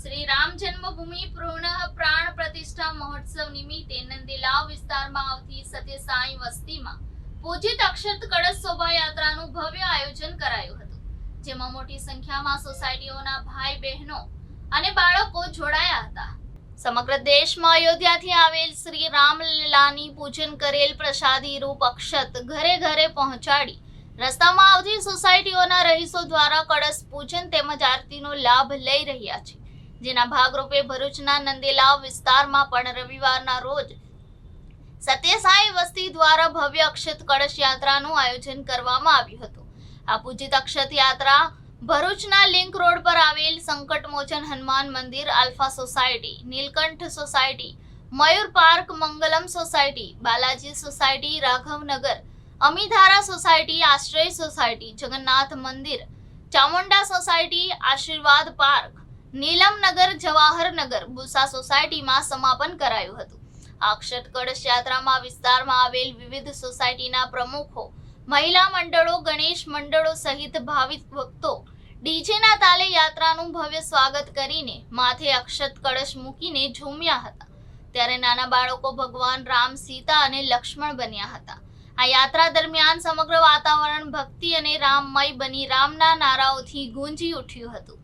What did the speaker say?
શ્રી રામ જન્મભૂમિ પૂર્ણ પ્રાણ પ્રતિષ્ઠા મહોત્સવ નિમિત્તે નંદીલાવ વિસ્તારમાં આવતી સત્યસાઈ વસ્તીમાં પૂજિત અક્ષત કળશ શોભાયાત્રાનું ભવ્ય આયોજન કરાયું હતું, જેમાં મોટી સંખ્યામાં સોસાયટીઓના ભાઈ બહેનો અને બાળકો જોડાયા હતા. સમગ્ર દેશમાં અયોધ્યાથી આવેલ શ્રી રામલીલાની પૂજન કરેલ પ્રસાદી રૂપ અક્ષત ઘરે ઘરે પહોંચાડી રસ્તામાં આવતી સોસાયટીઓના રહીશો દ્વારા કળશ પૂજન તેમજ આરતીનો લાભ લઈ રહ્યા છે. જેના ભાગરૂપે ભરૂચના નંદેલાવ વિસ્તારમાં પણ રવિવારના રોજ સત્યસાઈ વસ્તી દ્વારા ભવ્ય અક્ષત કળશ યાત્રાનું આયોજન કરવામાં આવ્યું હતું. આ પૂજિત અક્ષત યાત્રા ભરૂચના લિંક રોડ પર આવેલ સંકટમોચન હનુમાન મંદિર alpha society, Nilkanth society, Mayur park, Mangalam society, Balaji society, Raghavnagar, Amidhara society, Ashray society, Jagannath મંદિર, ચામુંડા સોસાયટી, આશીર્વાદ પાર્ક નીલમનગર જવાહરનગર બુસા સોસાયટીમાં સમાપન કરાયું હતું. આ કળશ યાત્રામાં વિસ્તારમાં આવેલ વિવિધ સોસાયટીના પ્રમુખો, મહિલા મંડળો, ગણેશ મંડળો સહિત ભાવિક ભક્તો ડીજેના તાલે યાત્રાનું ભવ્ય સ્વાગત કરીને માથે અક્ષત કળશ મૂકીને ઝૂમ્યા હતા. ત્યારે નાના બાળકો ભગવાન રામ, સીતા અને લક્ષ્મણ બન્યા હતા. આ યાત્રા દરમિયાન સમગ્ર વાતાવરણ ભક્તિ અને રામમય બની રામના નારાઓથી ગુંજી ઉઠ્યું હતું.